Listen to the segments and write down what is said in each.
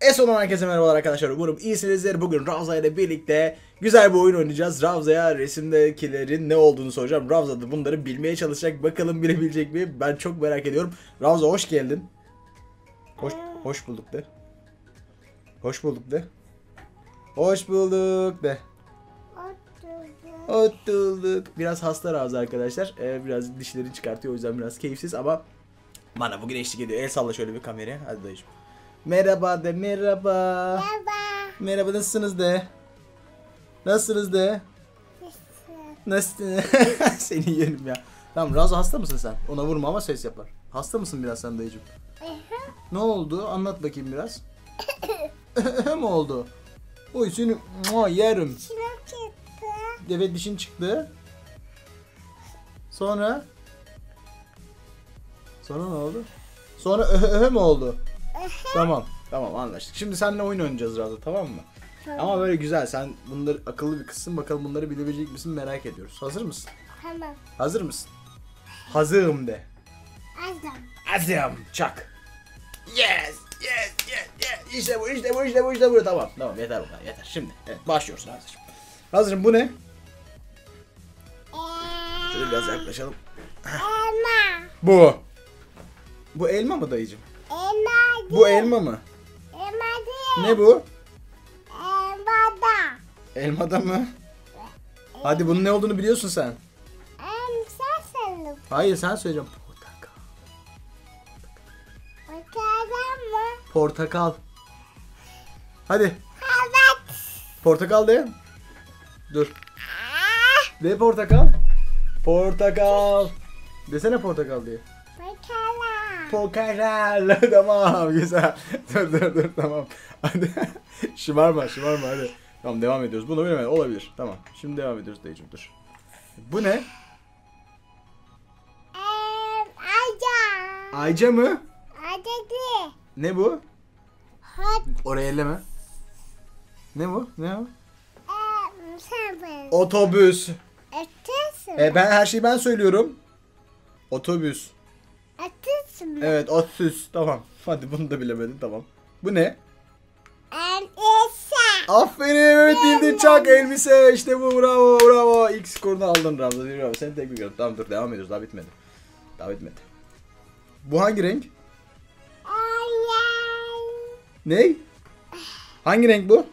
Eson herkese merhabalar arkadaşlar. Umarım iyisinizdir. Bugün Ravza ile birlikte güzel bir oyun oynayacağız. Ravza'ya resimdekilerin ne olduğunu soracağım. Ravza da bunları bilmeye çalışacak. Bakalım bilebilecek mi? Ben çok merak ediyorum. Ravza hoş geldin. Hoş, hoş bulduk de. Hoş bulduk de. Hoş bulduk de. Oturduk. Biraz hasta Ravza arkadaşlar. Ee, biraz dişlerini çıkartıyor o yüzden biraz keyifsiz ama bana bugün eşlik ediyor. El salla şöyle bir kameraya. Hadi dayıcım. Merhaba de merhaba. Merhaba. Merhaba nasılsınız de? Nasılsınız de? Nasıl? Seni yerim ya. Tamam Razo hasta mısın sen? Ona vurma ama ses yapar. Hasta mısın biraz sen dayıcım? Ne oldu? Anlat bakayım biraz. mi oldu? Oy seni mua, yerim. Şuna çıktı. Evet dişin çıktı. Sonra? Sonra ne oldu? Sonra öhe öhe mi oldu? Tamam. Tamam anlaştık. Şimdi seninle oyun oynayacağız Razo tamam mı? Ama böyle güzel. Sen bunları akıllı bir kızsın. Bakalım bunları bilebilecek misin merak ediyoruz. Hazır mısın? Tamam. Hazır mısın? Hazırım de. Azam. Hazırım. Çak. Yes. Yes. Yes. Yes. İşte bu. işte bu. işte bu. işte bu. Tamam. Tamam. Yeter bu kadar. Yeter. Şimdi. Evet. Başlıyoruz Hazırım. Hazırım. Bu ne? Şöyle biraz yaklaşalım. Elma. Bu. Bu elma mı dayıcım? Elma Bu elma mı? Elma değil. Ne bu? Elmada. Elmada mı? Hadi bunun ne olduğunu biliyorsun sen. Em sen sanıp. Hayır sen söyleyeceğim. Portakal. Mı? Portakal. Hadi. Evet. Portakal de. Dur. De portakal. Portakal. Desene portakal diye. Bakalım. Portakal. tamam güzel. dur dur dur tamam. Hadi. şımarma şımarma hadi. Tamam devam ediyoruz. Bunu bilemedim. Olabilir. Tamam. Şimdi devam ediyoruz dayıcım dur. Bu ne? Aca. Ayca mı? Aca değil. Ne bu? Hot. Oraya elleme. Ne bu? Ne o? Ben. Otobüs. E ben her şeyi ben söylüyorum. Otobüs. Ötüsün mü? Evet otobüs. Tamam. Hadi bunu da bilemedin tamam. Bu ne? Esa. Aferin evet bildin çak elbise işte bu bravo bravo. İlk skorunu aldın Ramza bravo. Seni tebrik ediyorum. Tamam dur devam ediyoruz daha bitmedi. Daha bitmedi. Bu hangi renk? Ne? Hangi renk bu?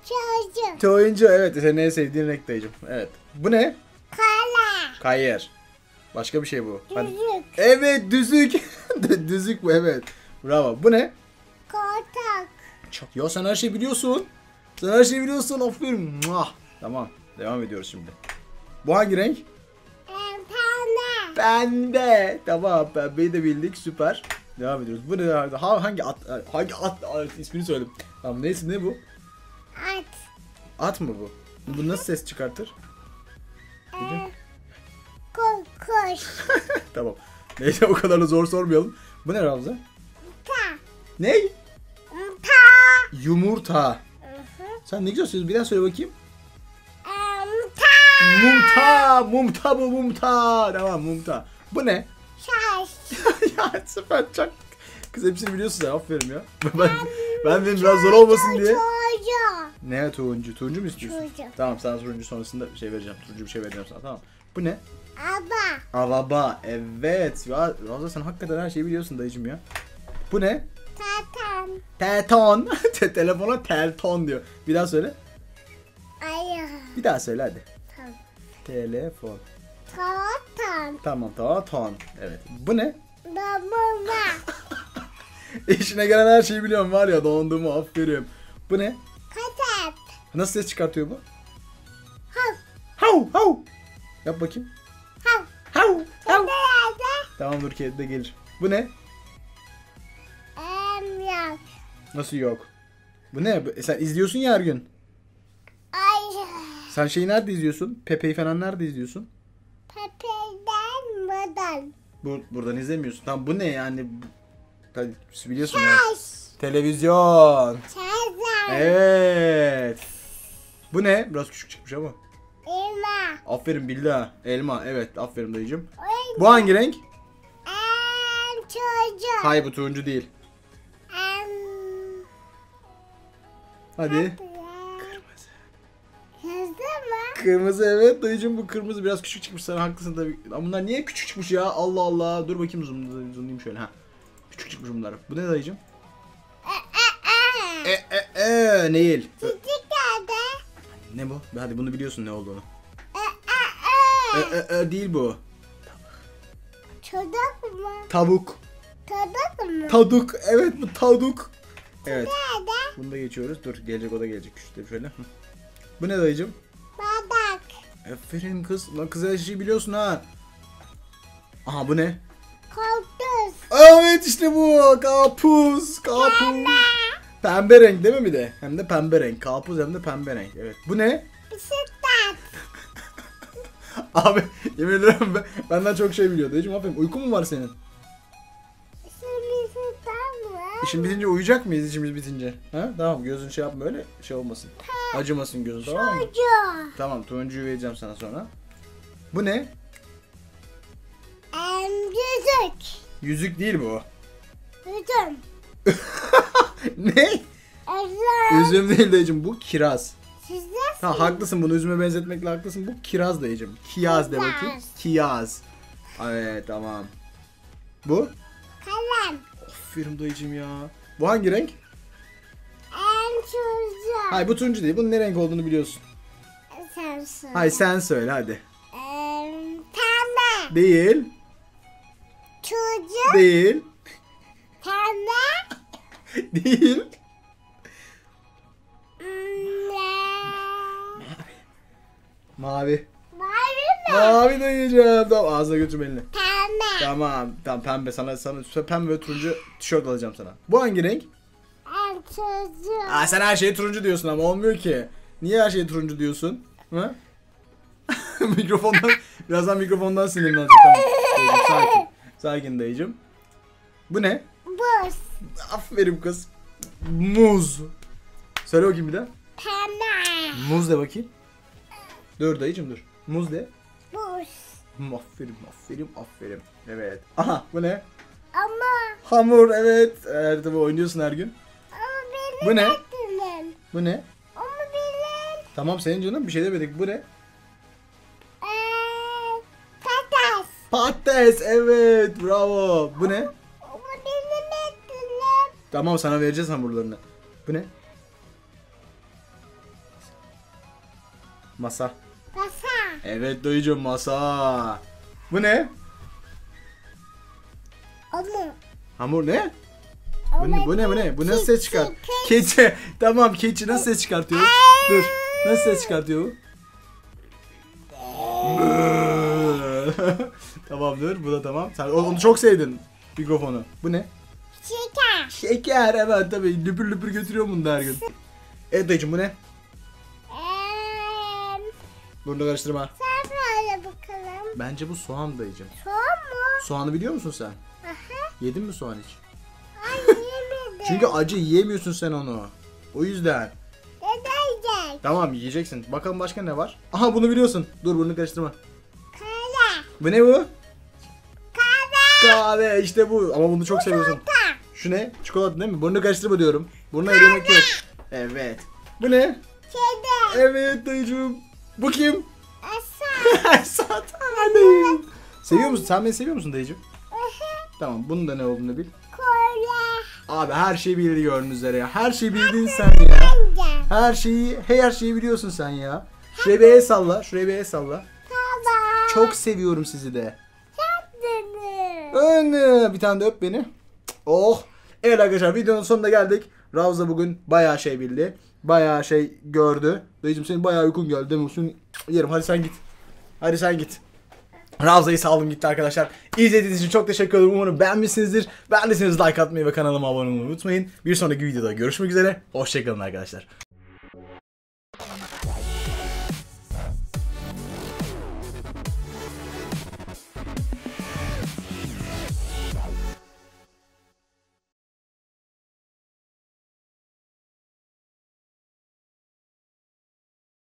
Çocuk. Turuncu evet senin en sevdiğin renk dayıcım. Evet. Bu ne? Kala. Kayyer. Başka bir şey bu. Hadi. Düzük. Evet düzük. düzük bu evet. Bravo. Bu ne? Kotak. Çok. Ya sen her şeyi biliyorsun. Sen her şeyi biliyorsun. Aferin. Muah. Tamam. Devam ediyoruz şimdi. Bu hangi renk? Em pembe. Pembe. Tamam pembeyi de bildik. Süper. Devam ediyoruz. Bu ne? Ha, hangi at? Hangi at? at ismini söyledim. Tamam neyse ne bu? At. At mı bu? Bu nasıl ses çıkartır? Em Ku- kuş. tamam. Neyse o kadar da zor sormayalım. Bu ne Ramza? Ta. Ne? Ta. Yumurta. Hı hı. Sen ne güzel söylüyorsun. Bir daha söyle bakayım. Em ta. Mumta. Mumta bu mumta. Tamam mumta. Bu ne? Şaş. ya süper çok. Kız hepsini biliyorsun sen aferin ya. Ben, ben dedim biraz zor olmasın diye. Ne turuncu? Turuncu mu istiyorsun? Turuncu. Tamam sana turuncu sonrasında bir şey vereceğim. Turuncu bir şey vereceğim sana tamam. Bu ne? Aba. Araba. Evet. Ya Ramza sen hakikaten her şeyi biliyorsun dayıcım ya. Bu ne? Tatan. Telton. Te- Telefona telton diyor. Bir daha söyle. Ayı. Bir daha söyle hadi. Tam. Telefon. Tatan. Tamam tamam ton. Evet. Bu ne? Domuma. İşine gelen her şeyi biliyorum var ya donduğumu aferin. Bu ne? Katep. Nasıl ses çıkartıyor bu? Hav. Hav hav. Yap bakayım. Hav. Hav hav. Tamam dur kedi de gelir. Bu ne? Em yok. Nasıl yok? Bu ne? E, Sen izliyorsun ya her gün. Ayı. Sen şeyi nerede izliyorsun? Pepe'yi falan nerede izliyorsun? Pepe'den buradan. Bu, buradan izlemiyorsun. Tamam bu ne yani? Tabii biliyorsun ya. Televizyon. Evet. Bu ne? Biraz küçük çıkmış ama. Elma. Aferin bildi ha. Elma. Evet aferin dayıcım. Bu hangi renk? Em çocuk. Hayır bu turuncu değil. Hadi. Kırmızı. Kırmızı evet dayıcım bu kırmızı biraz küçük çıkmış sana haklısın tabii. Ama bunlar niye küçük çıkmış ya? Allah Allah. Dur bakayım zoom, zoomlayayım şöyle ha. Küçük çıkmış bunlar. Bu ne dayıcım? E, e, E değil. Çocuk nerede? Ne bu? Hadi bunu biliyorsun ne olduğunu. E, e, E değil bu. Çocuk mu? Tavuk. Çocuk mu? Taduk. Evet bu taduk. Evet. Nerede? Bunu da geçiyoruz. Dur gelecek o da gelecek. Küçük şöyle. Bu ne dayıcım? Aferin kız. Lan kız her şeyi biliyorsun ha. Aha bu ne? Koltuk. Evet işte bu. Kapuz. Kapuz. Pembe renk değil mi bir de? Hem de pembe renk. Kapuz hem de pembe renk. Evet. Bu ne? Bisiklet. Abi yemin ederim ben, benden çok şey biliyor. Dayıcım aferin. Uyku mu var senin? İşin bitince uyuyacak mıyız işimiz bitince? Ha? Tamam gözün şey yapma öyle şey olmasın. Acımasın gözün tamam mı? Çocuk. Tamam turuncuyu vereceğim sana sonra. Bu ne? Em yüzük. Yüzük değil bu. Üzüm. ne? Üzüm. Üzüm değil dayıcım bu kiraz. Sizde Ha haklısın bunu üzüme benzetmekle haklısın. Bu kiraz dayıcım. Kiyaz de bakayım. Kiraz. Kiyaz. Evet tamam. Bu? kalem. Aferin dayıcım ya. Bu hangi renk? Em çocuk. Hayır bu turuncu değil. Bunun ne renk olduğunu biliyorsun. Sen söyle. Hayır sen söyle hadi. Em pembe. Değil. Çocuk. Değil. Pembe. Değil. Mavi. Mavi mi? Mavi dayıcım. Tamam ağzına götür elini. Pembe. Tamam. Tamam pembe sana sana pembe ve turuncu tişört alacağım sana. Bu hangi renk? Çocuk. Aa sen her şeye turuncu diyorsun ama olmuyor ki. Niye her şeye turuncu diyorsun? Ha? mikrofondan birazdan mikrofondan sinirlenecek tamam. Dayıcım, sakin. Sakin dayıcım. Bu ne? Buz. Aferin kız. Muz. Söyle bakayım bir daha. Pembe. Muz de bakayım. Dur dayıcım dur. Muz de. Buz. Hmm, Aferin, aferin, aferin. Evet. Aha bu ne? Ama Hamur evet. Evet tabii oynuyorsun her gün. Bu ne? Bu ne? Ama benim. Tamam senin canım bir şey demedik. Bu ne? Eee patates. Patates evet bravo. Bu ne? Tamam sana vereceğiz hamurlarını. Bu ne? Masa. Masa. Evet dayıcım masa. Bu ne? Ama. Hamur ne? Bu ne? Bu ne? Bu ne? Bu nasıl ses çıkar? keçi. Tamam keçi nasıl ses çıkartıyor? Dur. Nasıl ses çıkartıyor bu? tamam dur. Bu da tamam. Sen onu çok sevdin mikrofonu. Bu ne? Şeker. Şeker evet tabii. Lüpür lüpür götürüyor bunu da her gün. Evet dayıcım bu ne? Eee Burnunu karıştırma. sen böyle bakalım. Bence bu soğan dayıcım. Soğan mı? Soğanı biliyor musun sen? Aha. Yedin mi soğan hiç? Çünkü acı yiyemiyorsun sen onu. O yüzden. Tamam yiyeceksin. Bakalım başka ne var? Aha bunu biliyorsun. Dur burnunu karıştırma. Kara. Bu ne bu? Kahve. Kahve işte bu. Ama bunu çok seviyorsun. Ta. Şu ne? Çikolata değil mi? Burnunu karıştırma diyorum. Burnuna elemek yok. Evet. Bu ne? Kedi. Evet dayıcığım. Bu kim? Asa. Satan. Seviyor musun? Sen beni seviyor musun dayıcığım? Tamam bunun da ne olduğunu bil. Abi her şeyi bildi gördüğünüz üzere ya. Her şeyi bildin sen ya. Her şeyi, her şeyi biliyorsun sen ya. Şuraya bir el salla. Şuraya bir el salla. Çok seviyorum sizi de. Önü. Bir tane de öp beni. Oh. Evet arkadaşlar videonun sonuna geldik. Ravza bugün bayağı şey bildi. Bayağı şey gördü. Dayıcım senin bayağı uykun geldi değil mi? Yerim. Hadi sen git. Hadi sen git. Ravza'yı saldım gitti arkadaşlar. İzlediğiniz için çok teşekkür ederim. Umarım beğenmişsinizdir. Beğendiyseniz like atmayı ve kanalıma abone olmayı unutmayın. Bir sonraki videoda görüşmek üzere. Hoşçakalın arkadaşlar.